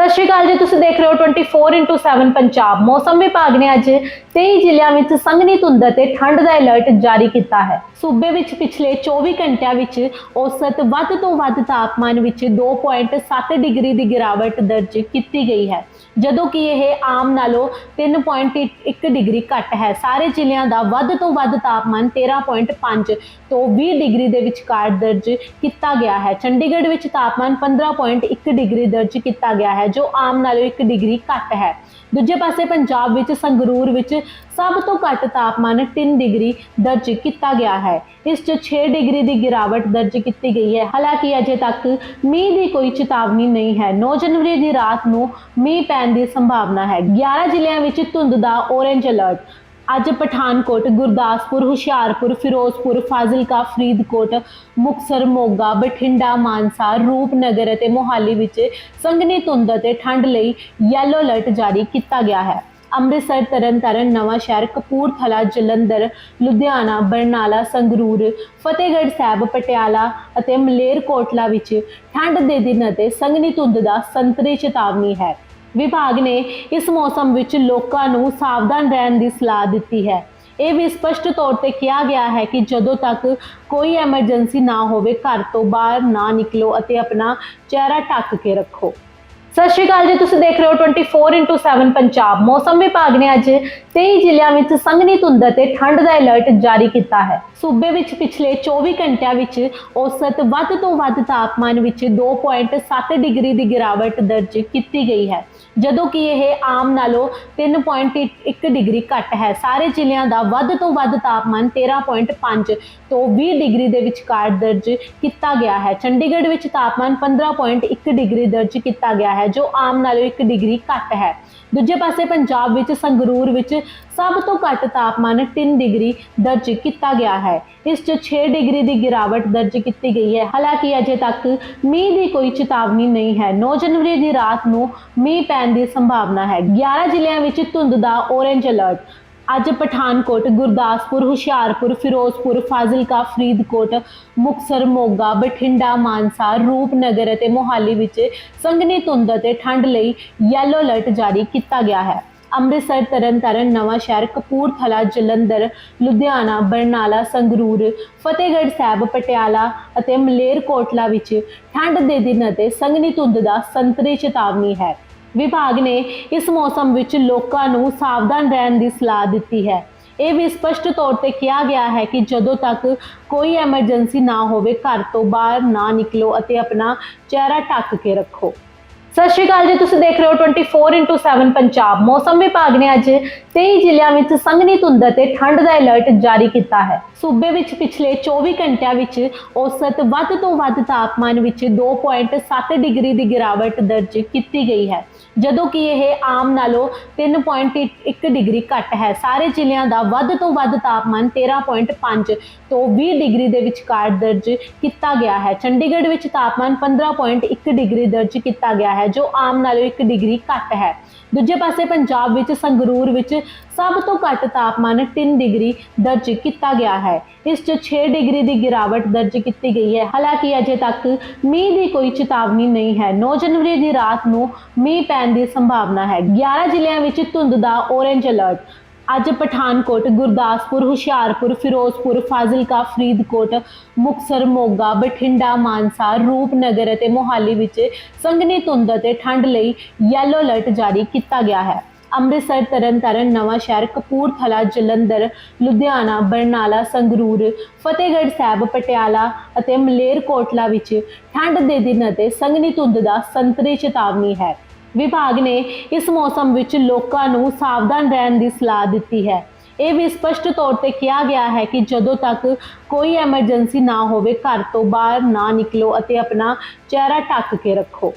ਸਤਿ ਸ਼੍ਰੀ ਅਕਾਲ ਜੀ, ਤੁਸੀਂ ਦੇਖ ਰਹੇ ਹੋ 24x7 ਪੰਜਾਬ। ਮੌਸਮ ਵਿਭਾਗ ਨੇ ਅੱਜ 23 ਜ਼ਿਲ੍ਹਿਆਂ ਵਿੱਚ ਸੰਘਣੀ ਧੁੰਦ ਅਤੇ ਠੰਡ ਦਾ ਅਲਰਟ ਜਾਰੀ ਕੀਤਾ ਹੈ। ਸੂਬੇ ਵਿੱਚ ਪਿਛਲੇ 24 ਘੰਟਿਆਂ ਵਿੱਚ ਔਸਤ ਵੱਧ ਤੋਂ ਵੱਧ ਤਾਪਮਾਨ ਵਿੱਚ 2.7 ਡਿਗਰੀ ਦੀ ਗਿਰਾਵਟ ਦਰਜ ਕੀਤੀ ਗਈ ਹੈ। ਜਦੋਂ ਕਿ ਇਹ ਆਮ ਨਾਲੋਂ 3.1 ਡਿਗਰੀ ਘੱਟ ਹੈ। ਸਾਰੇ ਜ਼ਿਲ੍ਹਿਆਂ ਦਾ ਵੱਧ ਤੋਂ ਵੱਧ ਤਾਪਮਾਨ 13.5 ਤੋਂ 20 ਡਿਗਰੀ ਦੇ ਵਿਚਕਾਰ ਦਰਜ ਕੀਤਾ ਗਿਆ ਹੈ। ਚੰਡੀਗੜ੍ਹ ਵਿੱਚ ਤਾਪਮਾਨ 15.1 ਡਿਗਰੀ ਦਰਜ ਕੀਤਾ ਗਿਆ ਹੈ, ਜੋ ਆਮ ਨਾਲੋਂ 1 ਡਿਗਰੀ ਘੱਟ ਹੈ। ਦੂਜੇ ਪਾਸੇ ਪੰਜਾਬ ਵਿੱਚ ਸੰਗਰੂਰ ਵਿੱਚ ਸਭ ਤੋਂ ਘੱਟ ਤਾਪਮਾਨ 3 ਡਿਗਰੀ ਦਰਜ ਕੀਤਾ ਗਿਆ ਹੈ। ਇਸ 'ਚ 6 ਡਿਗਰੀ ਦੀ ਗਿਰਾਵਟ ਦਰਜ ਕੀਤੀ ਗਈ ਹੈ। ਹਾਲਾਂਕਿ ਅਜੇ ਤੱਕ ਮੀਂਹ ਦੀ ਕੋਈ ਚੇਤਾਵਨੀ ਨਹੀਂ ਹੈ। 9 ਜਨਵਰੀ ਦੀ ਰਾਤ ਨੂੰ ਮੀਂਹ ਪੈਣ ਦੀ ਸੰਭਾਵਨਾ ਹੈ। 11 ਜ਼ਿਲ੍ਹਿਆਂ ਵਿੱਚ ਧੁੰਦ ਦਾ ਔਰੇਂਜ ਅਲਰਟ ਅੱਜ ਪਠਾਨਕੋਟ, ਗੁਰਦਾਸਪੁਰ, ਹੁਸ਼ਿਆਰਪੁਰ, ਫਿਰੋਜ਼ਪੁਰ, ਫਾਜ਼ਿਲਕਾ, ਫਰੀਦਕੋਟ, ਮੁਕਸਰ, ਮੋਗਾ, ਬਠਿੰਡਾ, ਮਾਨਸਾ, ਰੂਪਨਗਰ ਅਤੇ ਮੋਹਾਲੀ ਵਿੱਚ ਸੰਘਣੀ ਧੁੰਦ ਅਤੇ ਠੰਡ ਲਈ ਯੈਲੋ ਅਲਰਟ ਜਾਰੀ ਕੀਤਾ ਗਿਆ ਹੈ। ਅੰਮ੍ਰਿਤਸਰ, ਤਰਨਤਾਰਨ ਨਵਾਂ ਸ਼ਹਿਰ ਕਪੂਰਥਲਾ, ਜਲੰਧਰ, ਲੁਧਿਆਣਾ, ਬਰਨਾਲਾ, ਸੰਗਰੂਰ, ਫਤਿਹਗੜ੍ਹ ਸਾਹਿਬ, ਪਟਿਆਲਾ ਅਤੇ ਮਲੇਰਕੋਟਲਾ ਵਿੱਚ ਠੰਡ ਦੇ ਦਿਨ ਅਤੇ ਸੰਘਣੀ ਧੁੰਦ ਦਾ ਸੰਤਰੀ ਚੇਤਾਵਨੀ ਹੈ। ਵਿਭਾਗ ਨੇ ਇਸ ਮੌਸਮ ਵਿੱਚ ਲੋਕਾਂ ਨੂੰ ਸਾਵਧਾਨ ਰਹਿਣ ਦੀ ਸਲਾਹ ਦਿੱਤੀ ਹੈ। ਇਹ ਵੀ ਸਪਸ਼ਟ ਤੌਰ ਤੇ ਕਿਹਾ ਗਿਆ ਹੈ ਕਿ ਜਦੋਂ ਤੱਕ ਕੋਈ ਐਮਰਜੈਂਸੀ ਨਾ ਹੋਵੇ, ਘਰ ਤੋਂ ਬਾਹਰ ਨਾ ਨਿਕਲੋ ਅਤੇ ਆਪਣਾ ਚਿਹਰਾ ਢੱਕ ਕੇ ਰੱਖੋ। ਸਤਿ ਸ਼੍ਰੀ ਅਕਾਲ ਜੀ, ਤੁਸੀਂ ਦੇਖ ਰਹੇ ਹੋ 24x7 ਪੰਜਾਬ। ਮੌਸਮ ਵਿਭਾਗ ਨੇ ਅੱਜ 23 ਜ਼ਿਲ੍ਹਿਆਂ ਵਿੱਚ ਸੰਘਣੀ ਧੁੰਦ ਅਤੇ ਠੰਡ ਦਾ ਅਲਰਟ ਜਾਰੀ ਕੀਤਾ ਹੈ। ਸੂਬੇ ਵਿੱਚ ਪਿਛਲੇ 24 ਘੰਟਿਆਂ ਵਿੱਚ ਔਸਤ ਵੱਧ ਤੋਂ ਵੱਧ ਤਾਪਮਾਨ ਵਿੱਚ 2.7 ਡਿਗਰੀ ਦੀ ਗਿਰਾਵਟ ਦਰਜ ਕੀਤੀ ਗਈ ਹੈ। ਜਦੋਂ ਕਿ ਇਹ ਆਮ ਨਾਲੋਂ 3.1 ਡਿਗਰੀ ਘੱਟ ਹੈ। ਸਾਰੇ ਜ਼ਿਲ੍ਹਿਆਂ ਦਾ ਵੱਧ ਤੋਂ ਵੱਧ ਤਾਪਮਾਨ 13.5 ਤੋਂ 20 ਡਿਗਰੀ ਦੇ ਵਿਚਕਾਰ ਦਰਜ ਕੀਤਾ ਗਿਆ ਹੈ। ਚੰਡੀਗੜ੍ਹ ਵਿੱਚ ਤਾਪਮਾਨ 15.1 ਡਿਗਰੀ ਦਰਜ ਕੀਤਾ ਗਿਆ ਹੈ, ਜੋ ਆਮ ਨਾਲੋਂ 1 ਡਿਗਰੀ ਘੱਟ ਹੈ। ਦੂਜੇ ਪਾਸੇ ਪੰਜਾਬ ਵਿੱਚ ਸੰਗਰੂਰ ਵਿੱਚ ਸਭ ਤੋਂ ਘੱਟ ਤਾਪਮਾਨ 3 ਡਿਗਰੀ ਦਰਜ ਕੀਤਾ ਗਿਆ ਹੈ। ਇਸ 'ਚ 6 ਡਿਗਰੀ ਦੀ ਗਿਰਾਵਟ ਦਰਜ ਕੀਤੀ ਗਈ ਹੈ। ਹਾਲਾਂਕਿ ਅਜੇ ਤੱਕ ਮੀਂਹ ਦੀ ਕੋਈ ਚੇਤਾਵਨੀ ਨਹੀਂ ਹੈ। 9 ਜਨਵਰੀ ਦੀ ਰਾਤ ਨੂੰ ਮੀਂਹ ਪੈਣ ਦੀ ਸੰਭਾਵਨਾ ਹੈ। 11 ਜ਼ਿਲ੍ਹਿਆਂ ਵਿੱਚ ਧੁੰਦ ਦਾ ਔਰੇਂਜ ਅਲਰਟ ਅੱਜ ਪਠਾਨਕੋਟ, ਗੁਰਦਾਸਪੁਰ, ਹੁਸ਼ਿਆਰਪੁਰ, ਫਿਰੋਜ਼ਪੁਰ, ਫਾਜ਼ਿਲਕਾ, ਫਰੀਦਕੋਟ, ਮੁਕਸਰ, ਮੋਗਾ, ਬਠਿੰਡਾ, ਮਾਨਸਾ, ਰੂਪਨਗਰ ਅਤੇ ਮੋਹਾਲੀ ਵਿੱਚ ਸੰਘਣੀ ਧੁੰਦ ਅਤੇ ਠੰਡ ਲਈ ਯੈਲੋ ਅਲਰਟ ਜਾਰੀ ਕੀਤਾ ਗਿਆ ਹੈ। ਅੰਮ੍ਰਿਤਸਰ, ਤਰਨਤਾਰਨ ਨਵਾਂ ਸ਼ਹਿਰ ਕਪੂਰਥਲਾ, ਜਲੰਧਰ, ਲੁਧਿਆਣਾ, ਬਰਨਾਲਾ, ਸੰਗਰੂਰ, ਫਤਿਹਗੜ੍ਹ ਸਾਹਿਬ, ਪਟਿਆਲਾ ਅਤੇ ਮਲੇਰਕੋਟਲਾ ਵਿੱਚ ਠੰਡ ਦੇ ਦਿਨ ਅਤੇ ਸੰਘਣੀ ਧੁੰਦ ਦਾ ਸੰਤਰੀ ਚੇਤਾਵਨੀ ਹੈ। ਵਿਭਾਗ ਨੇ ਇਸ ਮੌਸਮ ਵਿੱਚ ਲੋਕਾਂ ਨੂੰ ਸਾਵਧਾਨ ਰਹਿਣ ਦੀ ਸਲਾਹ ਦਿੱਤੀ ਹੈ। ਇਹ ਵੀ ਸਪਸ਼ਟ ਤੌਰ ਤੇ ਕਿਹਾ ਗਿਆ ਹੈ ਕਿ ਜਦੋਂ ਤੱਕ ਕੋਈ ਐਮਰਜੈਂਸੀ ਨਾ ਹੋਵੇ, ਘਰ ਤੋਂ ਬਾਹਰ ਨਾ ਨਿਕਲੋ ਅਤੇ ਆਪਣਾ ਚਿਹਰਾ ਢੱਕ ਕੇ ਰੱਖੋ। ਸਤਿ ਸ਼੍ਰੀ ਅਕਾਲ ਜੀ, ਤੁਸੀਂ ਦੇਖ ਰਹੇ ਹੋ 24x7 ਪੰਜਾਬ। ਮੌਸਮ ਵਿਭਾਗ ਨੇ ਅੱਜ 23 ਜ਼ਿਲ੍ਹਿਆਂ ਵਿੱਚ ਸੰਘਣੀ ਧੁੰਦ ਅਤੇ ਠੰਡ ਦਾ ਅਲਰਟ ਜਾਰੀ ਕੀਤਾ ਹੈ। ਸੂਬੇ ਵਿੱਚ ਪਿਛਲੇ 24 ਘੰਟਿਆਂ ਵਿੱਚ ਔਸਤ ਵੱਧ ਤੋਂ ਵੱਧ ਤਾਪਮਾਨ ਵਿੱਚ 2.7 ਡਿਗਰੀ ਦੀ ਗਿਰਾਵਟ ਦਰਜ ਕੀਤੀ ਗਈ ਹੈ। ਜਦੋਂ ਕਿ ਇਹ ਆਮ ਨਾਲੋਂ 3.1 ਡਿਗਰੀ ਘੱਟ ਹੈ। ਸਾਰੇ ਜ਼ਿਲ੍ਹਿਆਂ ਦਾ ਵੱਧ ਤੋਂ ਵੱਧ ਤਾਪਮਾਨ 13.5 ਤੋਂ 20 ਡਿਗਰੀ ਦੇ ਵਿਚਕਾਰ ਦਰਜ ਕੀਤਾ ਗਿਆ ਹੈ। ਚੰਡੀਗੜ੍ਹ ਵਿੱਚ ਤਾਪਮਾਨ 15.1 ਡਿਗਰੀ ਦਰਜ ਕੀਤਾ ਗਿਆ ਹੈ, ਜੋ ਆਮ ਨਾਲੋਂ 1 ਡਿਗਰੀ ਘੱਟ ਹੈ। ਦੂਜੇ ਪਾਸੇ ਪੰਜਾਬ ਵਿੱਚ ਸੰਗਰੂਰ ਵਿੱਚ ਸਭ ਤੋਂ ਘੱਟ ਤਾਪਮਾਨ 3 ਡਿਗਰੀ ਦਰਜ ਕੀਤਾ ਗਿਆ ਹੈ। ਇਸ 'ਚ 6 ਡਿਗਰੀ ਦੀ ਗਿਰਾਵਟ ਦਰਜ ਕੀਤੀ ਗਈ ਹੈ। ਹਾਲਾਂਕਿ ਅਜੇ ਤੱਕ ਮੀਂਹ ਦੀ ਕੋਈ ਚੇਤਾਵਨੀ ਨਹੀਂ ਹੈ। 9 ਜਨਵਰੀ ਦੀ ਰਾਤ ਨੂੰ ਮੀਂਹ ਪੈਣ ਦੀ ਸੰਭਾਵਨਾ ਹੈ। 11 ਜ਼ਿਲ੍ਹਿਆਂ ਵਿੱਚ ਧੁੰਦ ਦਾ ਔਰੇਂਜ ਅਲਰਟ ਅੱਜ ਪਠਾਨਕੋਟ, ਗੁਰਦਾਸਪੁਰ, ਹੁਸ਼ਿਆਰਪੁਰ, ਫਿਰੋਜ਼ਪੁਰ, ਫਾਜ਼ਿਲਕਾ, ਫਰੀਦਕੋਟ, ਮੁਕਸਰ, ਮੋਗਾ, ਬਠਿੰਡਾ, ਮਾਨਸਾ, ਰੂਪਨਗਰ ਅਤੇ ਮੋਹਾਲੀ ਵਿੱਚ ਸੰਘਣੀ ਧੁੰਦ ਅਤੇ ਠੰਡ ਲਈ ਯੈਲੋ ਅਲਰਟ ਜਾਰੀ ਕੀਤਾ ਗਿਆ ਹੈ। ਅੰਮ੍ਰਿਤਸਰ, ਤਰਨਤਾਰਨ ਨਵਾਂ ਸ਼ਹਿਰ ਕਪੂਰਥਲਾ, ਜਲੰਧਰ, ਲੁਧਿਆਣਾ, ਬਰਨਾਲਾ, ਸੰਗਰੂਰ, ਫਤਿਹਗੜ੍ਹ ਸਾਹਿਬ, ਪਟਿਆਲਾ ਅਤੇ ਮਲੇਰਕੋਟਲਾ ਵਿੱਚ ਠੰਡ ਦੇ ਦਿਨ ਅਤੇ ਸੰਘਣੀ ਧੁੰਦ ਦਾ ਸੰਤਰੀ ਚੇਤਾਵਨੀ ਹੈ। ਵਿਭਾਗ ਨੇ ਇਸ ਮੌਸਮ ਵਿੱਚ ਲੋਕਾਂ ਨੂੰ ਸਾਵਧਾਨ ਰਹਿਣ ਦੀ ਸਲਾਹ ਦਿੱਤੀ ਹੈ। ਇਹ ਵੀ ਸਪਸ਼ਟ ਤੌਰ ਤੇ ਕਿਹਾ ਗਿਆ ਹੈ ਕਿ ਜਦੋਂ ਤੱਕ ਕੋਈ ਐਮਰਜੈਂਸੀ ਨਾ ਹੋਵੇ, ਘਰ ਤੋਂ ਬਾਹਰ ਨਾ ਨਿਕਲੋ ਅਤੇ ਆਪਣਾ ਚਿਹਰਾ ਢੱਕ ਕੇ ਰੱਖੋ।